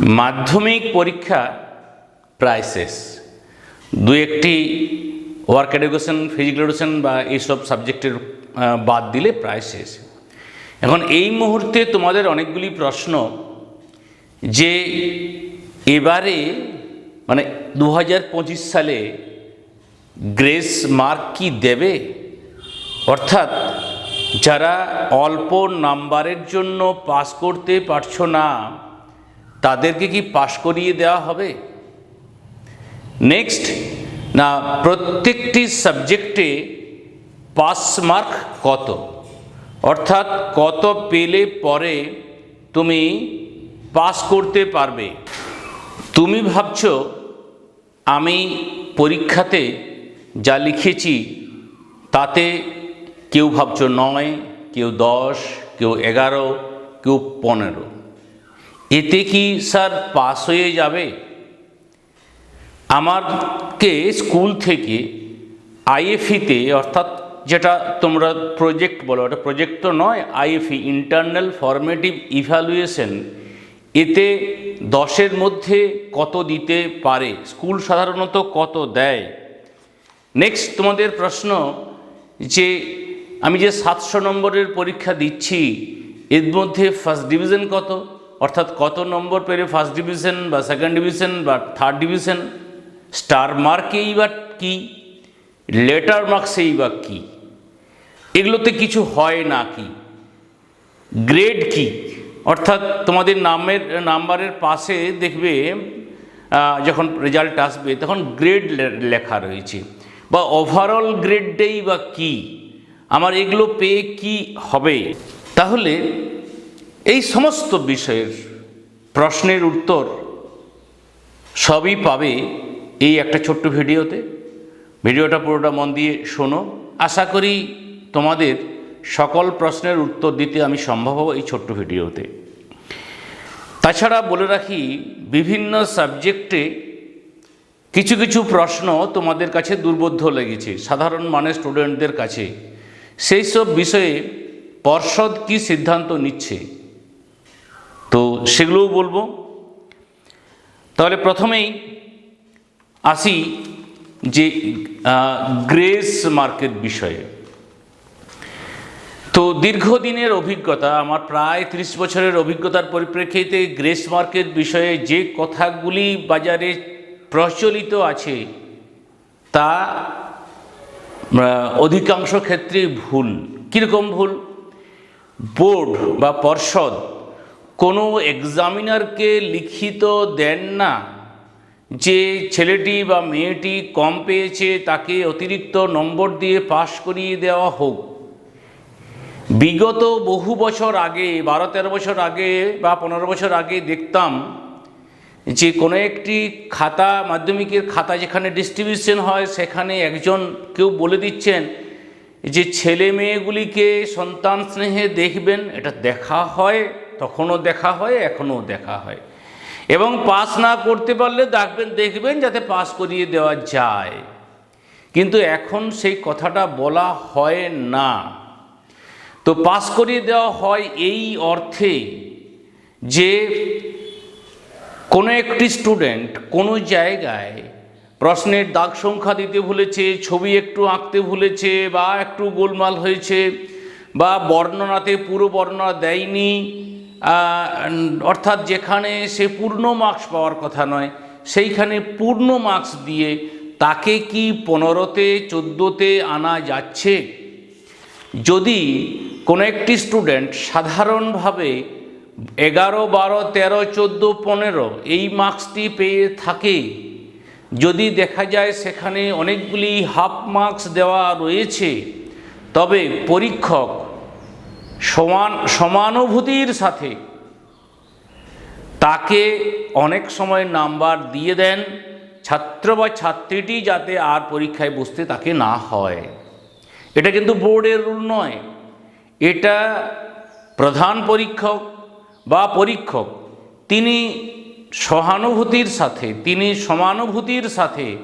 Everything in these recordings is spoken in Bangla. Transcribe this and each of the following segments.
মাধ্যমিক পরীক্ষা প্রায় শেষ। দু একটি ওয়ার্ক এডুকেশন ফিজিক্যাল এডুকেশন বা এইসব সাবজেক্টের বাদ দিলে প্রায় শেষ। এখন এই মুহূর্তে তোমাদের অনেকগুলি প্রশ্ন যে এবারে মানে দু হাজার পঁচিশ সালে গ্রেস মার্ক কি দেবে? অর্থাৎ যারা অল্প নাম্বারের জন্য পাস করতে পারছ না তাদেরকে কি পাশ করিয়ে দেওয়া হবে? নেক্সট না, প্রত্যেকটি সাবজেক্টে পাস মার্ক কত? অর্থাৎ কত পেলে পরে তুমি পাস করতে পারবে? তুমি ভাবছ, আমি পরীক্ষাতে যা লিখেছি তাতে কেউ ভাবছ নয়, কেউ দশ, কেউ এগারো, কেউ পনেরো। এতে কি স্যার পাস হয়ে যাবে? আমাকে স্কুল থেকে আইএফইতে, অর্থাৎ যেটা তোমরা প্রজেক্ট বলো ওটা প্রজেক্ট তো নয়, আইএফই ইন্টারনাল ফরমেটিভ ইভ্যালুয়েশন এতে দশের মধ্যে কত দিতে পারে? স্কুল সাধারণত কত দেয়? নেক্সট তোমাদের প্রশ্ন যে আমি যে সাতশো নম্বরের পরীক্ষা দিচ্ছি, এর মধ্যে ফার্স্ট ডিভিশন কত? অর্থাৎ কত নম্বর পেলে ফার্স্ট ডিভিশন বা সেকেন্ড ডিভিশন বা থার্ড ডিভিশন স্টার মার্কেই বা কী? লেটার মার্কসেই বা কী? এগুলোতে কিছু হয় না কি? গ্রেড কি? অর্থাৎ তোমাদের নামের, নাম্বারের পাশে দেখবে যখন রেজাল্ট আসবে, তখন গ্রেড লেখা রয়েছে। বা ওভারঅল গ্রেডটাই বা কি? আমার এগুলো পেয়ে কি হবে? তাহলে এই সমস্ত বিষয়ের প্রশ্নের উত্তর সবই পাবে এই একটা ছোট্ট ভিডিওতে। ভিডিওটা পুরোটা মন দিয়ে শোনো। আশা করি তোমাদের সকল প্রশ্নের উত্তর দিতে আমি সম্ভব হব এই ছোট্ট ভিডিওতে। তাছাড়া বলে রাখি, বিভিন্ন সাবজেক্টে কিছু কিছু প্রশ্ন তোমাদের কাছে দুর্বোধ্য লেগেছে, সাধারণ মানের স্টুডেন্টদের কাছে। সেই সব বিষয়ে পর্ষদ কি সিদ্ধান্ত নিচ্ছে? তো সেগুলোও বলব। তাহলে প্রথমেই আসি যে গ্রেস মার্কের বিষয়ে। তো দীর্ঘদিনের অভিজ্ঞতা, আমার প্রায় ত্রিশ বছরের অভিজ্ঞতার পরিপ্রেক্ষিতে গ্রেস মার্কের বিষয়ে যে কথাগুলি বাজারে প্রচলিত আছে, তা অধিকাংশ ক্ষেত্রে ভুল। কীরকম ভুল? বোর্ড বা পর্ষদ কোনো এক্সামিনারকে লিখিত দেন না যে ছেলেটি বা মেয়েটি কম পেয়েছে তাকে অতিরিক্ত নম্বর দিয়ে পাশ করিয়ে দেওয়া হোক। বিগত বহু বছর আগে, বারো তেরো বছর আগে বা পনেরো বছর আগে দেখতাম যে কোনো একটি খাতা, মাধ্যমিকের খাতা যেখানে ডিস্ট্রিবিউশন হয়, সেখানে একজন কেউ বলে দিচ্ছেন যে ছেলে মেয়েগুলিকে সন্তান স্নেহে দেখবেন, এটা দেখা হয়। তখনও দেখা হয়, এখনও দেখা হয়। এবং পাস না করতে পারলে দেখবেন দেখবেন যাতে পাস করিয়ে দেওয়া যায়। কিন্তু এখন সেই কথাটা বলা হয় না। তো পাস করিয়ে দেওয়া হয় এই অর্থে যে কোনো একটি স্টুডেন্ট কোনো জায়গায় প্রশ্নের দাগ সংখ্যা দিতে ভুলেছে, ছবি একটু আঁকতে ভুলেছে বা একটু গোলমাল হয়েছে বা বর্ণনাতে পুরো বর্ণনা দেয়নি অর্থাৎ যেখানে সে পূর্ণ মার্কস পাওয়ার কথা নয়, সেইখানে পূর্ণ মার্কস দিয়ে তাকে কি পনেরোতে, চোদ্দোতে আনা যাচ্ছে? যদি কোনো একটি স্টুডেন্ট সাধারণভাবে এগারো, বারো, তেরো, চোদ্দ, পনেরো এই মার্কসটি পেয়ে থাকে, যদি দেখা যায় সেখানে অনেকগুলি হাফ মার্কস দেওয়া রয়েছে, তবে পরীক্ষক সমান, সমানুভূতির সাথে তাকে অনেক সময় নাম্বার দিয়ে দেন ছাত্র বা ছাত্রীটি যাতে আর পরীক্ষায় বসতে তাকে না হয়। এটা কিন্তু বোর্ডের রুল নয়। এটা প্রধান পরীক্ষক বা পরীক্ষক, তিনি সহানুভূতির সাথে, তিনি সমানুভূতির সাথে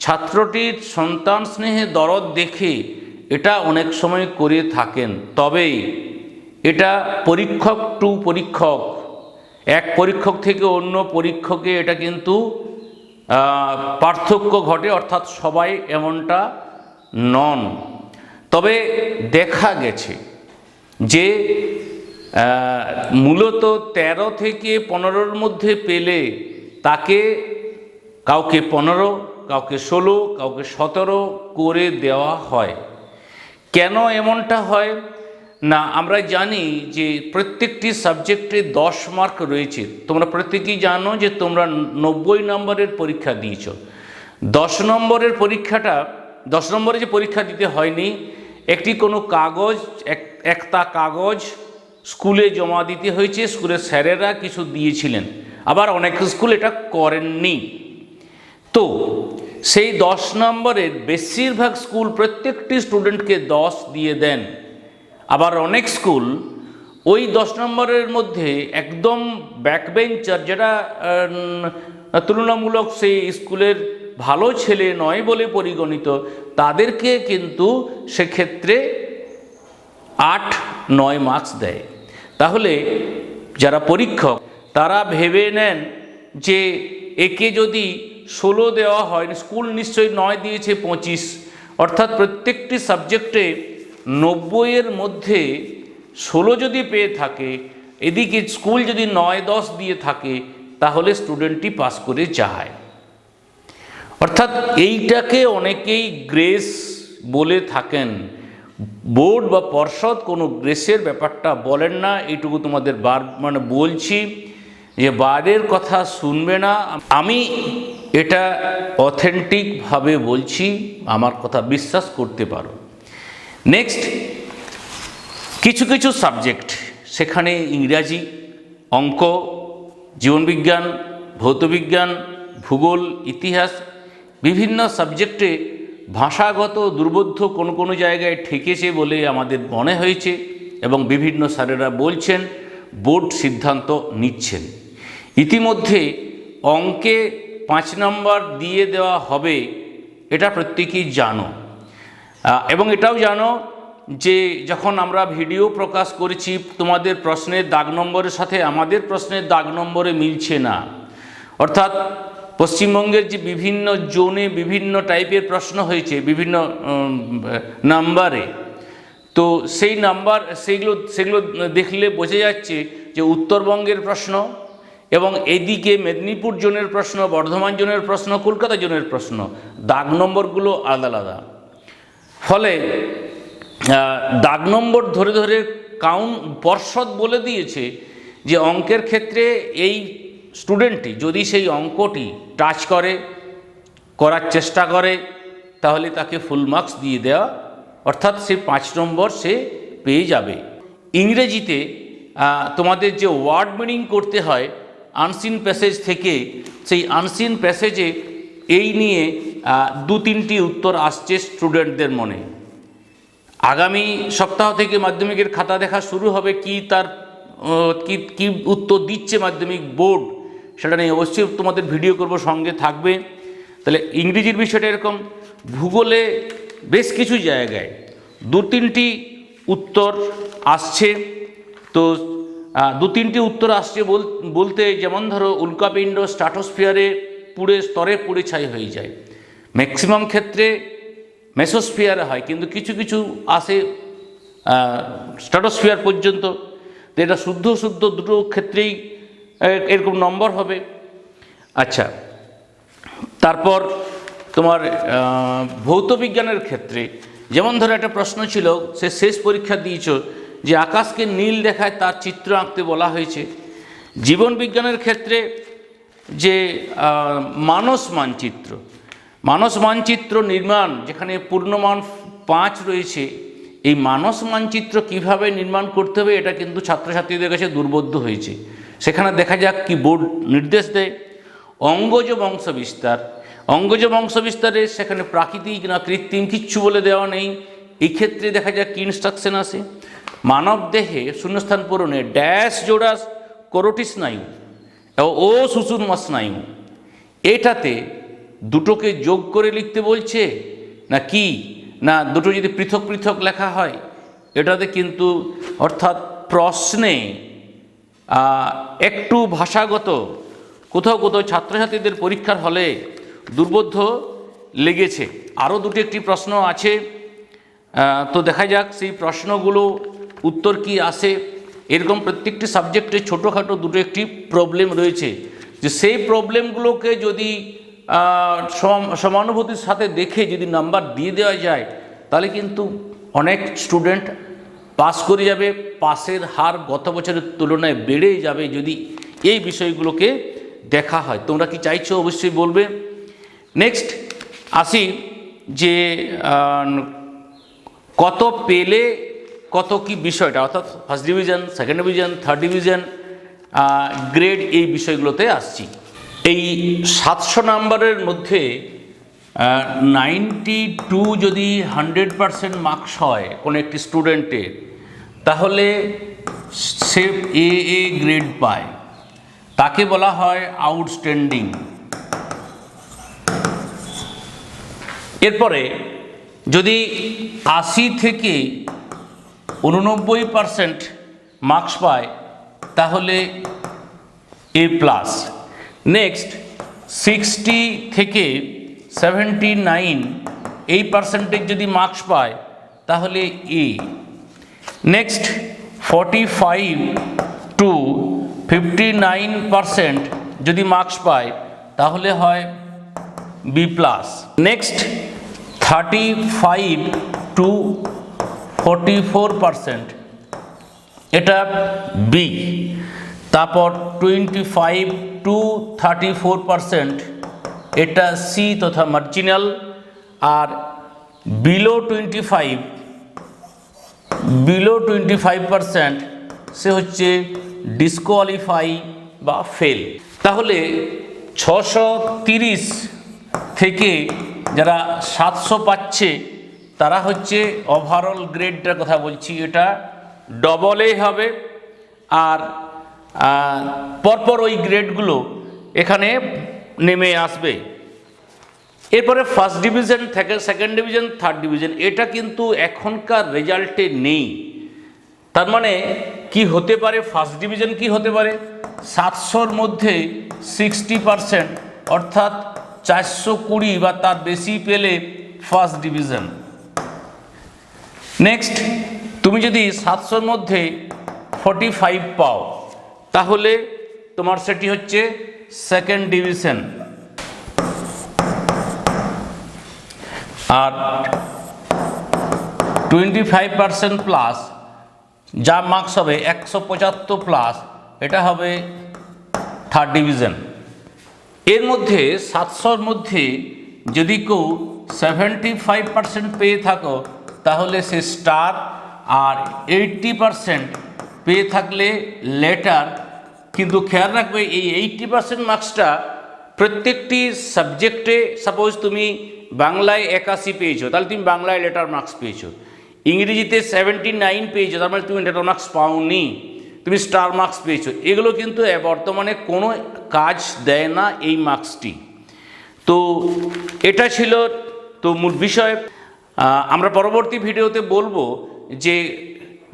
ছাত্রটির সন্তান স্নেহে দরদ দেখে এটা অনেক সময় করে থাকেন। তবে এটা পরীক্ষক টু পরীক্ষক। এক পরীক্ষক থেকে অন্য পরীক্ষকে এটা কিন্তু পার্থক্য ঘটে, অর্থাৎ সবাই এমনটা নন। তবে দেখা গেছে যে মূলত ১৩ থেকে পনেরোর মধ্যে পেলে তাকে কাউকে পনেরো, কাউকে ষোলো, কাউকে সতেরো করে দেওয়া হয়। কেন এমনটা হয়? না, আমরা জানি যে প্রত্যেকটি সাবজেক্টে দশ মার্ক রয়েছে। তোমরা প্রত্যেকেই জানো যে তোমরা নব্বই নম্বরের পরীক্ষা দিয়েছ। দশ নম্বরের পরীক্ষাটা, দশ নম্বরে যে পরীক্ষা দিতে হয়নি, একটি কোনো কাগজ, এক, একটা কাগজ স্কুলে জমা দিতে হয়েছে, স্কুলের স্যারেরা কিছু দিয়েছিলেন। আবার অনেক স্কুল এটা করেননি। তো, সেই দশ নম্বরের বেশিরভাগ স্কুল প্রত্যেকটি স্টুডেন্টকে দশ দিয়ে দেন। আবার অনেক স্কুল ওই দশ নম্বরের মধ্যে একদম ব্যাকবেঞ্চার যেটা তুলনামূলক সেই স্কুলের ভালো ছেলে নয় বলে পরিগণিত, তাদেরকে কিন্তু সেক্ষেত্রে আট, নয় মার্কস দেয়। তাহলে যারা পরীক্ষক, তারা ভেবে নেন যে একে যদি ষোলো দেওয়া হয়, স্কুল নিশ্চয়ই নয় দিয়েছে পঁচিশ, অর্থাৎ প্রত্যেকটি সাবজেক্টে নব্বইয়ের মধ্যে ষোলো যদি পেয়ে থাকে, এদিকে স্কুল যদি নয়, দশ দিয়ে থাকে, তাহলে স্টুডেন্টটি পাস করে যায়। অর্থাৎ এইটাকে অনেকেই গ্রেস বলে থাকেন। বোর্ড বা পর্ষদ কোনো গ্রেসের ব্যাপারটা বলেন না, এইটুকু তোমাদের বার মানে বলছি যে বাইরের কথা শুনবে না। আমি এটা অথেন্টিকভাবে বলছি, আমার কথা বিশ্বাস করতে পারো। নেক্সট কিছু কিছু সাবজেক্ট সেখানে ইংরাজি, অঙ্ক, জীবনবিজ্ঞান, ভৌতবিজ্ঞান, ভূগোল, ইতিহাস, বিভিন্ন সাবজেক্টে ভাষাগত দুর্বোধ্য কোন কোনো জায়গায় ঠেকেছে বলে আমাদের মনে হয়েছে এবং বিভিন্ন স্যারেরা বলছেন, বোর্ড সিদ্ধান্ত নিচ্ছেন। ইতিমধ্যে অঙ্কে পাঁচ নম্বর দিয়ে দেওয়া হবে, এটা প্রত্যেকেই জানো। এবং এটাও জানো যে যখন আমরা ভিডিও প্রকাশ করেছি, তোমাদের প্রশ্নের দাগ নম্বরের সাথে আমাদের প্রশ্নের দাগ নম্বরে মিলছে না। অর্থাৎ পশ্চিমবঙ্গের যে বিভিন্ন জোনে বিভিন্ন টাইপের প্রশ্ন হয়েছে, বিভিন্ন নাম্বারে। তো সেই নাম্বার সেইগুলো সেগুলো দেখলে বোঝা যাচ্ছে যে উত্তরবঙ্গের প্রশ্ন এবং এদিকে মেদিনীপুর জোনের প্রশ্ন, বর্ধমান জোনের প্রশ্ন, কলকাতা জোনের প্রশ্ন, দাগ নম্বরগুলো আলাদা আলাদা। ফলে দাগ নম্বর ধরে ধরে কাউন পর্ষদ বলে দিয়েছে যে অঙ্কের ক্ষেত্রে এই স্টুডেন্টটি যদি সেই অঙ্কটি টাচ করে, করার চেষ্টা করে, তাহলে তাকে ফুল মার্কস দিয়ে দেওয়া, অর্থাৎ সে পাঁচ নম্বর সে পেয়ে যাবে। ইংরেজিতে তোমাদের যে ওয়ার্ড মিনিং করতে হয়, আনসিন প্যাসেজ থেকে, সেই আনসিন প্যাসেজে এই নিয়ে দু তিনটি উত্তর আসছে স্টুডেন্টদের মনে। আগামী সপ্তাহ থেকে মাধ্যমিকের খাতা দেখা শুরু হবে, কি তার কি কি উত্তর দিচ্ছে মাধ্যমিক বোর্ড সেটা নিয়ে অবশ্যই তোমাদের ভিডিও করব, সঙ্গে থাকবে। তাহলে ইংরেজির বিষয়টা এরকম, ভূগোলে বেশ কিছু জায়গায় দু তিনটি উত্তর আসছে। তো দু তিনটি উত্তর আসছে বলতে যেমন ধরো উল্কাপিণ্ড স্ট্রাটোস্ফিয়ারে পুড়ে স্তরে পুড়ে ছাই হয়ে যায়। ম্যাক্সিমাম ক্ষেত্রে মেসোস্ফিয়ারে হয়, কিন্তু কিছু কিছু আসে স্ট্রাটোস্ফিয়ার পর্যন্ত এটা শুদ্ধ শুদ্ধ দুটো ক্ষেত্রেই এরকম নম্বর হবে। আচ্ছা তারপর তোমার ভৌত বিজ্ঞানের ক্ষেত্রে, যেমন ধরো একটা প্রশ্ন ছিল, সে শেষ পরীক্ষা দিয়েছ, যে আকাশকে নীল দেখায় তার চিত্র আঁকতে বলা হয়েছে। জীবন বিজ্ঞানের ক্ষেত্রে যে মানস মানচিত্র মানস মানচিত্র নির্মাণ, যেখানে পূর্ণমান পাঁচ রয়েছে, এই মানস মানচিত্র কীভাবে নির্মাণ করতে হবে, এটা কিন্তু ছাত্রছাত্রীদের কাছে দুর্বোধ্য হয়েছে। সেখানে দেখা যাক কি বোর্ড নির্দেশ দেয়। অঙ্গজ বংশ বিস্তার, অঙ্গজ বংশ বিস্তারে সেখানে প্রাকৃতিক না কৃত্রিম কিচ্ছু বলে দেওয়া নেই। এই ক্ষেত্রে দেখা যাক কি ইনস্ট্রাকশন আসে। মানব দেহে শূন্যস্থান পূরণে ড্যাশ জোড়া করোটি স্নায়ু ও সুষুম্না স্নায়ু এটাতে দুটোকে যোগ করে লিখতে বলছে, না কি? না, দুটো যদি পৃথক পৃথক লেখা হয়, এটাতে কিন্তু অর্থাৎ প্রশ্নে একটু ভাষাগত, কোথাও কোথাও ছাত্রছাত্রীদের পরীক্ষার হলে দুর্বোধ্য লেগেছে। আরও দুটি একটি প্রশ্ন আছে। তো দেখা যাক সেই প্রশ্নগুলো উত্তর কি আসে। এরকম প্রত্যেকটি সাবজেক্টে ছোটোখাটো দুটো একটি প্রবলেম রয়েছে। যে সেই প্রবলেমগুলোকে যদি সমানুভূতির সাথে দেখে যদি নাম্বার দিয়ে দেওয়া যায়, তাহলে কিন্তু অনেক স্টুডেন্ট পাস করে যাবে, পাসের হার গত বছরের তুলনায় বেড়ে যাবে যদি এই বিষয়গুলোকে দেখা হয়। তোমরা কি চাইছো অবশ্যই বলবে। নেক্সট আসি যে কত পেলে কত কি বিষয়টা, অর্থাৎ first division second division third division grade এই বিষয়গুলোতে আসছি। এই সাতশো নাম্বারের মধ্যে নাইনটি টু যদি হান্ড্রেড পারসেন্ট মার্কস হয় কোনো একটি স্টুডেন্টের তাহলে সে এ এ গ্রেড পায়। তাকে বলা হয় আউটস্ট্যান্ডিং এরপরে যদি আশি থেকে উননব্বই পারসেন্ট মার্কস পায়, তাহলে এ প্লাস নেক্সট সিক্সটি থেকে সেভেন্টি নাইন এই পার্সেন্টেজ যদি মার্কস পায়, তাহলে A next forty five to fifty nine percent যদি মার্কস পায়, তাহলে হয় B plus next thirty five to forty four percent এটা বি তারপর twenty five to thirty four percent এটা সি তথা মার্জিনাল আর below twenty five below twenty five percent সে হচ্ছে ডিসকোয়ালিফাই বা ফেল তাহলে ছশো তিরিশ থেকে যারা সাতশো পাচ্ছে, তারা হচ্ছে ওভারঅল গ্রেডটার কথা বলছি, এটা ডবল এ হবে, আর পরপর ওই গ্রেডগুলো এখানে নেমে আসবে। এরপরে ফার্স্ট ডিভিশন থেকে সেকেন্ড ডিভিশন থার্ড ডিভিশন এটা কিন্তু এখনকার রেজাল্টে নেই। তার মানে কি হতে পারে? ফার্স্ট ডিভিশন কি হতে পারে? সাতশোর মধ্যে সিক্সটি পারসেন্ট অর্থাৎ চারশো কুড়ি বা তার বেশি পেলে ফার্স্ট ডিভিশন নেক্সট তুমি যদি সাতশোর মধ্যে ফর্টি ফাইভ পাও তাহলে তোমার সেটি হচ্ছে সেকেন্ড ডিভিশন আর টোয়েন্টি ফাইভ পার্সেন্ট প্লাস যা মার্কস হবে একশো পঁচাত্তর প্লাস এটা হবে থার্ড ডিভিশন এর মধ্যে সাতশোর মধ্যে যদি কেউ সেভেন্টি ফাইভ পার্সেন্ট পেয়ে থাকো, তাহলে সে স্টার আর এইটটি পার্সেন্ট পেয়ে থাকলে লেটার কিন্তু খেয়াল রাখবে, এই এইটটি পার্সেন্ট মার্কসটা প্রত্যেকটি সাবজেক্টে সাপোজ তুমি বাংলায় একাশি পেয়েছ, তাহলে তুমি বাংলায় লেটার মার্কস পেয়েছ। ইংরেজিতে সেভেন্টি নাইন পেয়েছ, তার মানে তুমি লেটার মার্কস পাওনি, তুমি স্টার মার্কস পেয়েছ। এগুলো কিন্তু বর্তমানে কোনো কাজ দেয় না এই মার্কসটি তো এটা ছিল তো মূল বিষয়। আমরা পরবর্তী ভিডিওতে বলব যে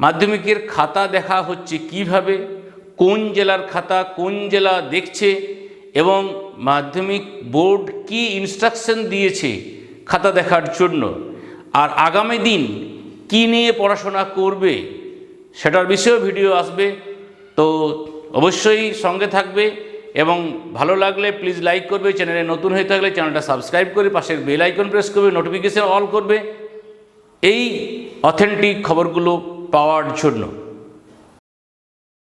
মাধ্যমিকের খাতা দেখা হচ্ছে কীভাবে কোন জেলার খাতা কোন জেলা দেখছে এবং মাধ্যমিক বোর্ড কি ইনস্ট্রাকশন দিয়েছে খাতা দেখার জন্য? আর আগামী দিন কি নিয়ে পড়াশোনা করবে সেটার বিষয়েও ভিডিও আসবে। তো অবশ্যই সঙ্গে থাকবে এবং ভালো লাগলে প্লিজ লাইক করবে। চ্যানেলে নতুন হয়ে থাকলে চ্যানেলটা সাবস্ক্রাইব করে পাশের বেল আইকন প্রেস করবে নোটিফিকেশন অল করবে। এই অথেন্টিক খবরগুলো পাওয়ার জন্য।